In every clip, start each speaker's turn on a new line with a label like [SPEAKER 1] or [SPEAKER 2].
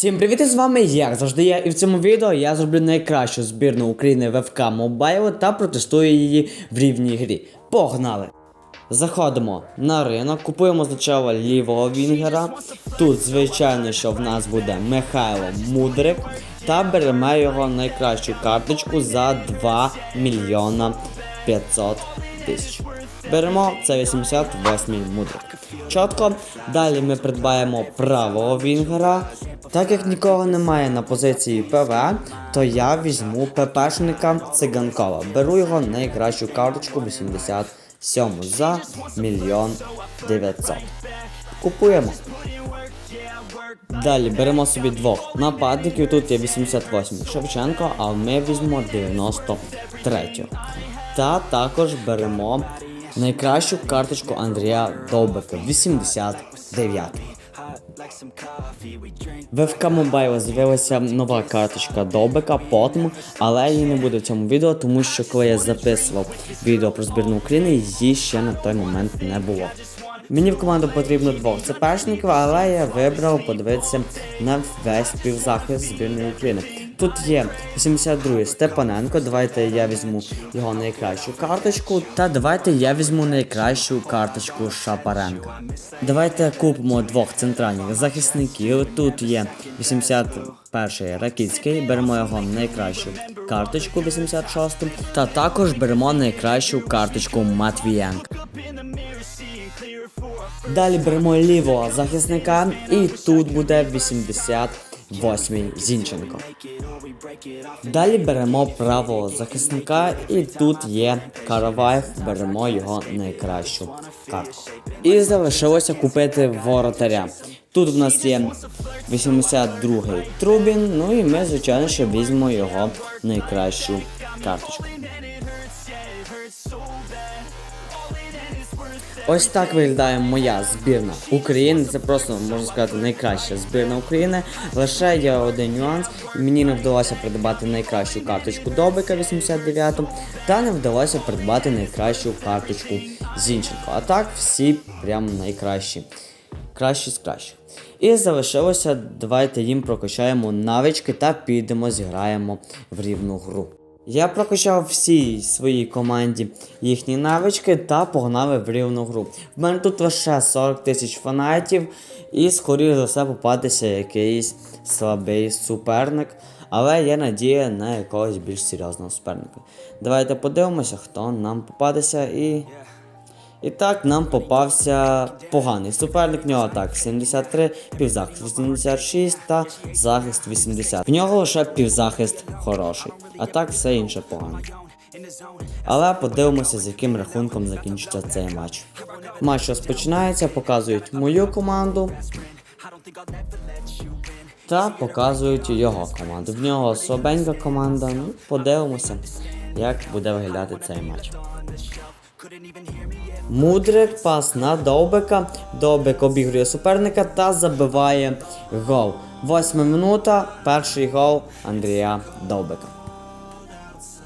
[SPEAKER 1] Всім привіт, з вами як завжди я, і в цьому відео я зроблю найкращу збірну України в Mobile та протестую її в рівній грі. Погнали! Заходимо на ринок, купуємо спочатку лівого вінгера. Тут, звичайно, що в нас буде Михайло Мудрик. Та беремо його найкращу карточку за 2 мільйона 500 тисяч. Беремо це 88 мудрик. Чітко. Далі ми придбаємо правого вінгера. Так як нікого немає на позиції ПВ, то я візьму ППшника циганкова. Беру його найкращу карточку 87 за мільйон 900. Купуємо. Далі беремо собі двох нападників. Тут є 88 Шевченко, а ми візьмемо 93. Та також беремо найкращу карточку Андрія Довбика 89. В ФК Mobile з'явилася нова карточка Довбика Потм, але її не буде в цьому відео, тому що коли я записував відео про збірну України, її ще на той момент не було. Мені в команду потрібно двох ЦПшників, але я вибрав подивитися на весь півзахист збірної України. Тут є 82-й Степаненко. Давайте я візьму його найкращу карточку. Та давайте я візьму найкращу карточку Шапаренка. Давайте купимо двох центральних захисників. Тут є 81-й Ракіцький, беремо його найкращу карточку 86 та також беремо найкращу карточку Матвієнка. Далі беремо лівого захисника, і тут буде 88 Зінченко. Далі беремо правого захисника, і тут є Караваєв, беремо його найкращу картку. І залишилося купити воротаря. Тут в нас є 82-й Трубін, ну і ми, звичайно, ще візьмемо його найкращу карточку. Ось так виглядає моя збірна України. Це просто можна сказати найкраща збірна України. Лише є один нюанс. Мені не вдалося придбати найкращу карточку Добика 89 та не вдалося придбати найкращу карточку Зінченко. А так всі прям найкращі. Кращі з кращих. І залишилося, давайте їм прокачаємо навички та підемо зіграємо в рівну гру. Я прокачав всій своїй команді їхні навички та погнали в рівну гру. В мене тут лише 40 тисяч фанатів, і скоріше за все попадеться якийсь слабий суперник. Але є надія на якогось більш серйозного суперника. Давайте подивимося, хто нам попадеться і. І так нам попався поганий суперник. В нього так 73, півзахист 86 та захист 80. В нього лише півзахист хороший, а так все інше погано. Але подивимося, з яким рахунком закінчиться цей матч. Матч розпочинається, показують мою команду. Та показують його команду. В нього слабенька команда. Ну, подивимося, як буде виглядати цей матч. Мудрик пас на Довбика. Довбик обігрує суперника та забиває гол. Восьма минута. Перший гол Андрія Довбика.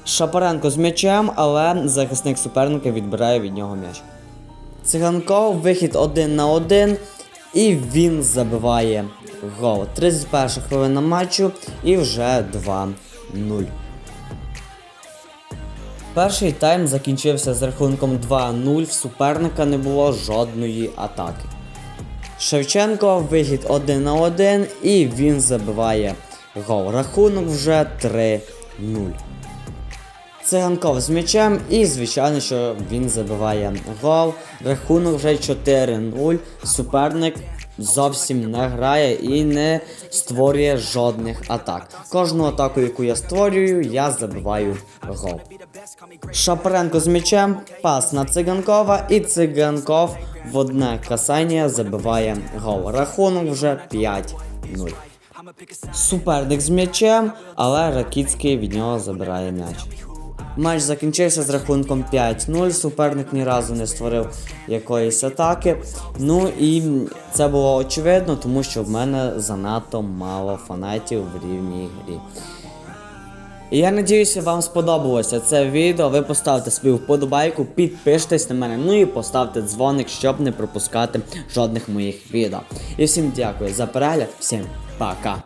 [SPEAKER 1] Шапаренко з м'ячем, але захисник суперника відбирає від нього м'яч. Циганков, вихід один на один. І він забиває гол. 31 хвилина матчу і вже 2-0. Перший тайм закінчився з рахунком 2-0, в суперника не було жодної атаки. Шевченко вихід 1 на 1 і він забиває гол. Рахунок вже 3-0. Циганков з м'ячем і, звичайно, що він забиває гол. Рахунок вже 4-0. Суперник зовсім не грає і не створює жодних атак. Кожну атаку, яку я створюю, я забиваю гол. Шапаренко з м'ячем, пас на циганкова, і циганков в одне касання забиває гол. Рахунок вже 5-0. Суперник з м'ячем, але Ракіцький від нього забирає м'яч. Матч закінчився з рахунком 5-0. Суперник ні разу не створив якоїсь атаки. Ну і це було очевидно, тому що в мене занадто мало фанатів в рівній грі. Я надіюся, вам сподобалося це відео. Ви поставте свою вподобайку, підпишитесь на мене, ну і поставте дзвоник, щоб не пропускати жодних моїх відео. І всім дякую за перегляд, всім пока!